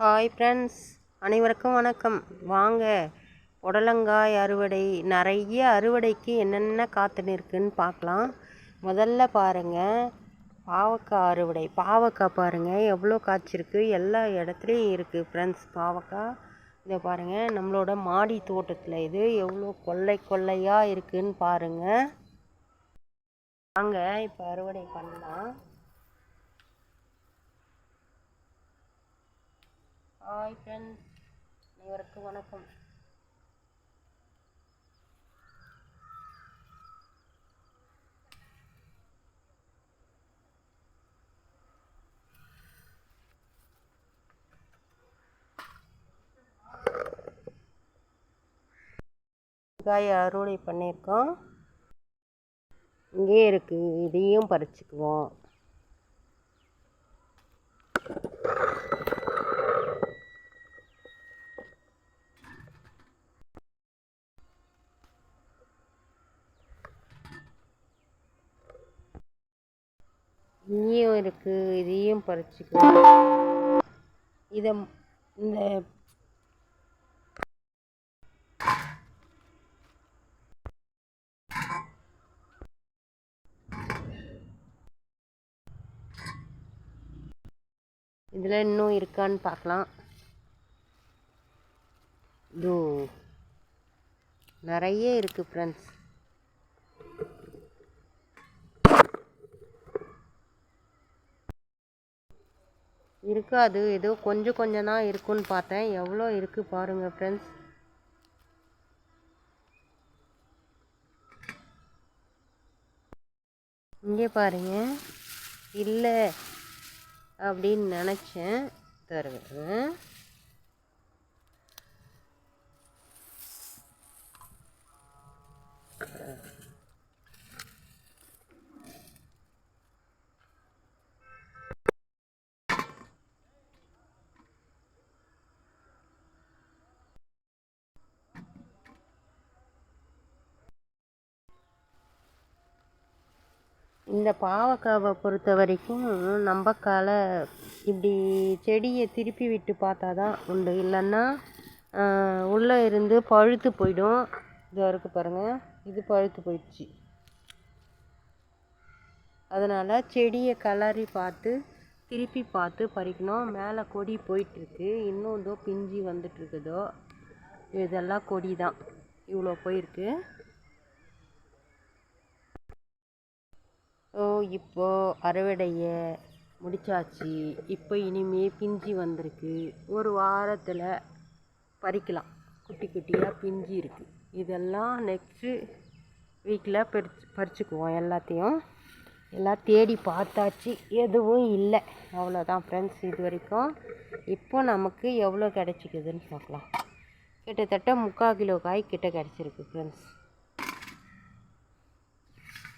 Hi friends அனைவருக்கும் வணக்கம். வாங்க. புடலங்காய் அறுவடை நிறைய அறுவடைக்கு என்னென்ன காத்துன்னு இருக்குன்னு பார்க்கலாம். முதல்ல பாருங்கள் பாவக்காய் அறுவடை. பாவக்காய் பாருங்கள் எவ்வளோ காய்ச்சிருக்கு எல்லா இடத்துலையும் இருக்குது ஃப்ரெண்ட்ஸ் பாவக்காய். இதை பாருங்கள் நம்மளோட மாடி தோட்டத்தில் இது எவ்வளோ கொள்ளை கொள்ளையாக இருக்குன்னு பாருங்கள் வாங்க இப்போ அறுவடை பண்ணலாம். ஹாய் ஃப்ரெண்ட்ஸ் அனைவருக்கும் வணக்கம். காய் அறுவடை பண்ணியிருக்கோம். இங்கே இருக்குது இதையும் பறிச்சுக்குவோம். இங்கேயும் இருக்குது இதையும் பறிச்சுக்குவோம் இதை இந்த இதில் இன்னும் இருக்கான்னு பார்க்கலாம் இதோ நிறைய இருக்குது ஃப்ரெண்ட்ஸ் அது ஏதோ கொஞ்சம் கொஞ்சம் தான் இருக்குன்னு பார்த்தேன். எவ்வளோ இருக்குது பாருங்கள் ஃப்ரெண்ட்ஸ் இங்கே பாருங்க. இல்லை அப்படின்னு நினச்சேன். தருவேன் இந்த பாவக்காவை பொறுத்த வரைக்கும் நம்ம கால இப்படி செடியை திருப்பி விட்டு பார்த்தா தான் உண்டு. இல்லைன்னா உள்ளே இருந்து பழுத்து போயிடும். இதோ வரைக்கும் பாருங்கள் இது பழுத்து போயிடுச்சு. அதனால் செடியை கலரி பார்த்து திருப்பி பார்த்து பறிக்கணும். மேலே கொடி போயிட்டுருக்கு. இன்னும் இதோ பிஞ்சு வந்துட்டுருக்குதோ. இதெல்லாம் கொடி தான் இவ்வளோ போயிருக்கு. ஸோ இப்போ அறுவடையை முடிச்சாச்சு. இப்போ இனிமே பிஞ்சு வந்திருக்கு. ஒரு வாரத்தில் பறிக்கலாம். குட்டி குட்டியாக பிஞ்சு இருக்குது இதெல்லாம் நெக்ஸ்ட்டு வீக்கில் பறிச்சு பறிச்சுக்குவோம் எல்லாத்தையும். எல்லாம் தேடி பார்த்தாச்சு. எதுவும் இல்லை. அவ்வளோதான் ஃப்ரெண்ட்ஸ் இது வரைக்கும். இப்போ நமக்கு எவ்வளோ கிடச்சிக்குதுன்னு பார்க்கலாம். கிட்டத்தட்ட முக்கால் கிலோ காய் கிட்ட கிடச்சிருக்கு ஃப்ரெண்ட்ஸ்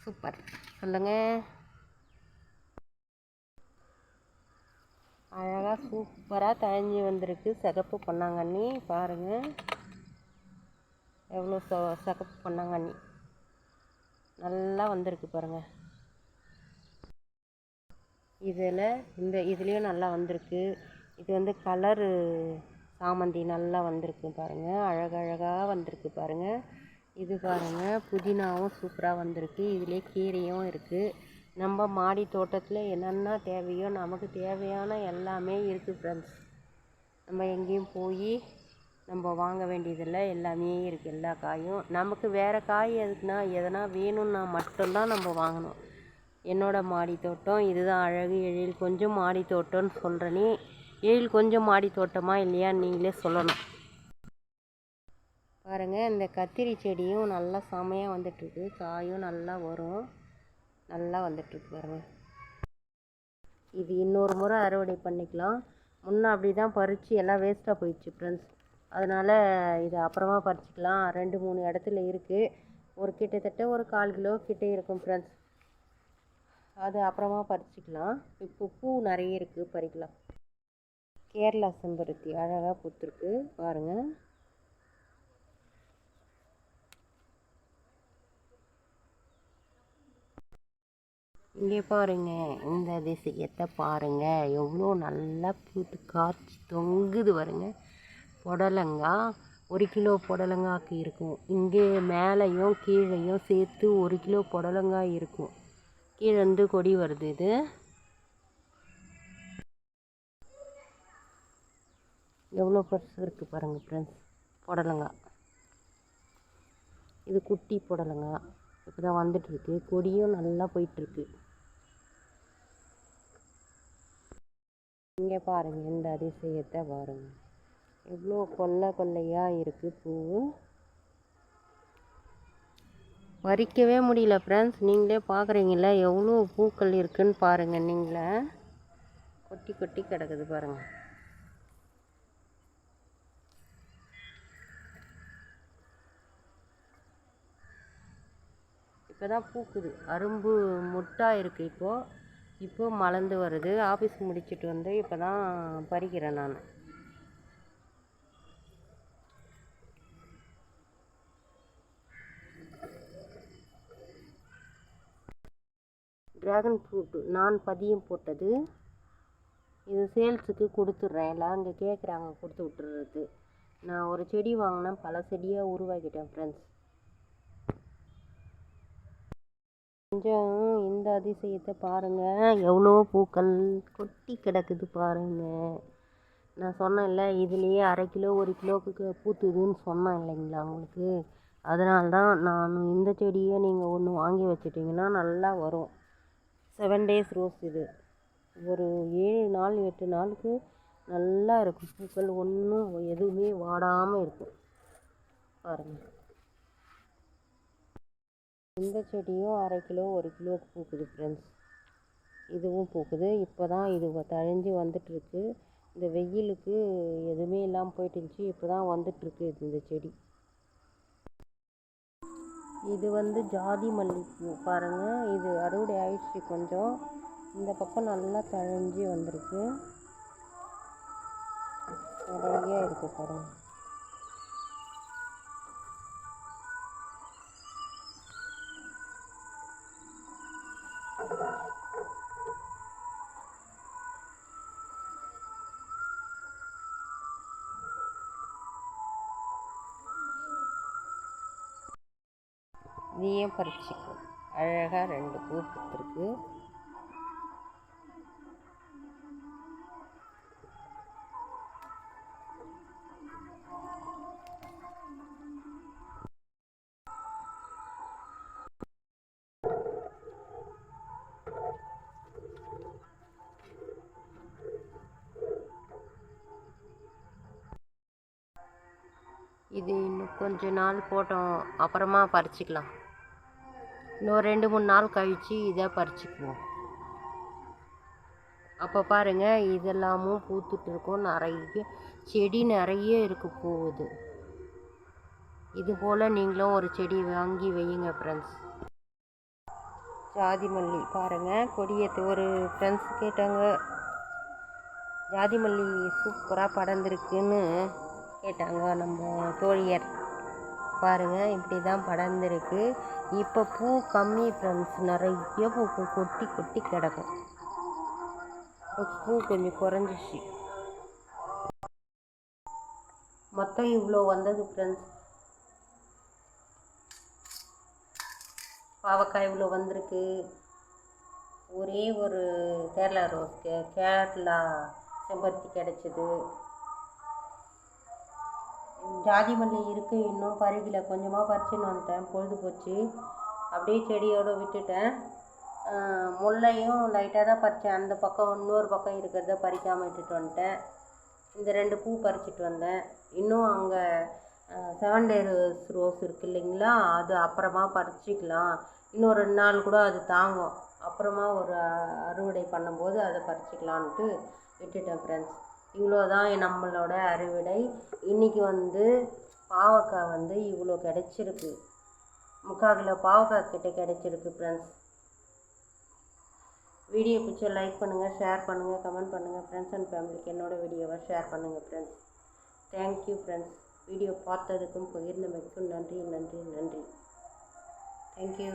சூப்பர் சொல்லுங்கள் அழகாக சூப்பராக தழிஞ்சி வந்திருக்கு. சிகப்பு பொன்னாங்கண்ணி பாருங்கள் எவ்வளோ ச சிகப்பு பொன்னாங்கண்ணி. நல்லா வந்திருக்கு பாருங்கள் இதில் இந்த இதுலேயும் நல்லா வந்திருக்கு. இது வந்து கலரு சாமந்தி நல்லா வந்திருக்கு பாருங்கள் அழகழகாக வந்திருக்கு பாருங்கள் இது பாருங்கள் புதினாவும் சூப்பராக வந்திருக்கு. இதிலே கீரையும் இருக்குது நம்ம மாடி தோட்டத்தில் என்னென்ன தேவையோ நமக்கு தேவையான எல்லாமே இருக்குது ஃப்ரெண்ட்ஸ் நம்ம எங்கேயும் போய் நம்ம வாங்க வேண்டியதில்லை. எல்லாமே இருக்குது எல்லா காயும். நமக்கு வேறு காய் எதுக்குன்னா எதனா வேணும்னா மட்டும்தான் நம்ம வாங்கணும். என்னோடய மாடி தோட்டம் இதுதான் அழகு எழில். கொஞ்சம் மாடி தோட்டம்னு சொல்கிறேனே எழில் கொஞ்சம் மாடி தோட்டமா இல்லையான்னு நீங்களே சொல்லணும். பாருங்கள் இந்த கத்திரி செடியும் நல்லா செமையாக வந்துட்டுருக்கு. காயும் நல்லா வரும். நல்லா வந்துட்டுருக்கு பாருங்கள் இது இன்னொரு முறை அறுவடை பண்ணிக்கலாம். முன்னே அப்படி தான் பறித்து எல்லாம் வேஸ்ட்டாக போயிடுச்சு ஃப்ரெண்ட்ஸ் அதனால் இது அப்புறமா பறிச்சிக்கலாம். ரெண்டு மூணு இடத்துல இருக்குது ஒரு கிட்டத்தட்ட ஒரு கால் கிலோ கிட்டே இருக்கும் ஃப்ரெண்ட்ஸ் அது அப்புறமா பறிச்சிக்கலாம். இப்போ பூ நிறைய இருக்குது பறிக்கலாம். கேரளா செம்பருத்தி அழகாக பூத்துருக்கு. பாருங்கள் இங்கே பாருங்க இந்த அதிசயத்தை பாருங்க. எவ்வளோ நல்லா பூத்து காய்ச்சி தொங்குது பாருங்க. புடலங்காய் ஒரு கிலோ புடலங்காய்க்கு இருக்கும். இங்கே மேலேயும் கீழேயும் சேர்த்து ஒரு கிலோ புடலங்காய் இருக்கும். கீழே இருந்து கொடி வருது இது. எவ்வளோ பெருசு இருக்குது பாருங்கள் ஃப்ரெண்ட்ஸ் புடலங்காய் இது குட்டி புடலங்காய் இப்போ தான் வந்துட்டுருக்கு கொடியும் நல்லா போயிட்டுருக்கு இங்கே பாருங்கள் இந்த அதிசயத்தை பாருங்கள் எவ்வளோ கொல்லை கொள்ளையாக இருக்குது பூ. வரிக்கவே முடியல ஃப்ரெண்ட்ஸ் நீங்களே பார்க்குறீங்கள எவ்வளோ பூக்கள் இருக்குதுன்னு பாருங்கள் நீங்களே. கொட்டி கொட்டி கிடக்குது பாருங்கள் இப்போ தான் பூக்குது. அரும்பு முட்டாக இருக்குது இப்போது இப்போது மலர்ந்து வருது. ஆஃபீஸ் முடிச்சிட்டு வந்து இப்போ தான் பறிக்கிறேன் நான். ட்ராகன் ஃப்ரூட்டு நான் பதியம் போட்டது. இது சேல்ஸுக்கு கொடுத்துட்றேன். எல்லாம் இங்கே கேட்குறாங்க கொடுத்து விட்டுறது. நான் ஒரு செடி வாங்கினேன். பல செடியாக உருவாக்கிட்டேன் ஃப்ரெண்ட்ஸ் கொஞ்சம் இந்த அதிசயத்தை பாருங்கள் எவ்வளோ பூக்கள் கொட்டி கிடக்குது பாருங்கள் நான் சொன்னேன்ல இதுலேயே அரை கிலோ ஒரு கிலோவுக்கு பூத்துதுன்னு சொன்னேன் இல்லைங்களா உங்களுக்கு? அதனால தான் நான் இந்த செடியை நீங்கள் ஒன்று வாங்கி வச்சிட்டிங்கன்னா நல்லா வரும். செவன் டேஸ் ரோஸ் இது. ஒரு ஏழு நாள் எட்டு நாளுக்கு நல்லா இருக்கும். பூக்கள் ஒன்றும் எதுவுமே வாடாமல் இருக்கும். பாருங்கள் இந்த செடியும் அரை கிலோ ஒரு கிலோவுக்கு பூக்குது ஃப்ரெண்ட்ஸ் இதுவும் பூக்குது. இப்போ தான் இது தழிஞ்சு வந்துட்டுருக்கு. இந்த வெயிலுக்கு எதுவுமே இல்லாமல் போயிட்டு இருந்துச்சு இப்போ தான் வந்துட்டுருக்கு இந்த செடி. இது வந்து ஜாதி மல்லிகைப்பூ பாருங்கள் இது அறுவடை ஆயிடுச்சு கொஞ்சம். இந்த பக்கம் நல்லா தழிஞ்சு வந்திருக்கு. நிறைய இருக்குது பாருங்கள் இதையும் பறிச்சிக்கும் அழகாக ரெண்டு பூ பூத்துருக்கு. இது இன்னும் கொஞ்ச நாள் போட்டோம். அப்புறமா பறிச்சிக்கலாம். இன்னும் ரெண்டு மூணு நாள் கழித்து இதை பறிச்சுக்குவோம். அப்போ பாருங்கள் இதெல்லாமும் பூத்துட்டு இருக்கும். நிறைய செடி நிறைய இருக்குது போகுது. இது இது போல் நீங்களும் ஒரு செடி வாங்கி வையுங்க ஃப்ரெண்ட்ஸ் ஜாதி மல்லி பாருங்கள் கொடியத்து ஒரு ஃப்ரெண்ட்ஸ் கேட்டாங்க. ஜாதி மல்லி சூப்பராக படர்ந்துருக்குன்னு கேட்டாங்க நம்ம தோழியர். பாருங்கள் இப்படி தான் படர்ந்துருக்கு. இப்போ பூ கம்மி ஃப்ரெண்ட்ஸ் நிறைய பூ கொட்டி கொட்டி கிடக்கும். பூ கொஞ்சம் குறைஞ்சிச்சு மொத்தம் இவ்வளோ வந்தது ஃப்ரெண்ட்ஸ் பாவக்காய் இவ்வளோ வந்திருக்கு. ஒரே ஒரு கேரளா ரோஸ் கே கேரளா செம்பருத்தி கிடச்சிது. ஜாதி மல்லி இருக்குது இன்னும் பருகில. கொஞ்சமாக பறிச்சுன்னு வந்துட்டேன். பொழுது போச்சு. அப்படியே செடியோடு விட்டுட்டேன். முல்லையும் லைட்டாக தான் பறித்தேன் அந்த பக்கம் இன்னொரு பக்கம் இருக்கிறத பறிக்காமல் விட்டுட்டு வந்துட்டேன். இந்த ரெண்டு பூ பறிச்சிட்டு வந்தேன். இன்னும் அங்கே செவன் டே ரோஸ் ரோஸ் இருக்குது இல்லைங்களா? அது அப்புறமா பறிச்சிக்கலாம். இன்னும் ரெண்டு நாள் கூட அது தாங்கும். அப்புறமா ஒரு அறுவடை பண்ணும்போது அதை பறிச்சிக்கலான்ட்டு விட்டுட்டேன் ஃப்ரெண்ட்ஸ் இவ்வளோ தான் நம்மளோட அறுவடை. இன்றைக்கி வந்து பாவக்காய் வந்து இவ்வளோ கிடச்சிருக்கு. முக்கால் கிலோ பாவக்காய் கிட்டே கிடச்சிருக்கு ஃப்ரெண்ட்ஸ் வீடியோ பிடிச்ச லைக் பண்ணுங்கள் ஷேர் பண்ணுங்கள் கமெண்ட் பண்ணுங்கள் ஃப்ரெண்ட்ஸ் அண்ட் ஃபேமிலிக்கு என்னோடய வீடியோவை ஷேர் பண்ணுங்கள் friends thank you friends video பார்த்ததுக்கும் பகிர்ந்தமைக்கும் நன்றி நன்றி நன்றி. தேங்க்யூ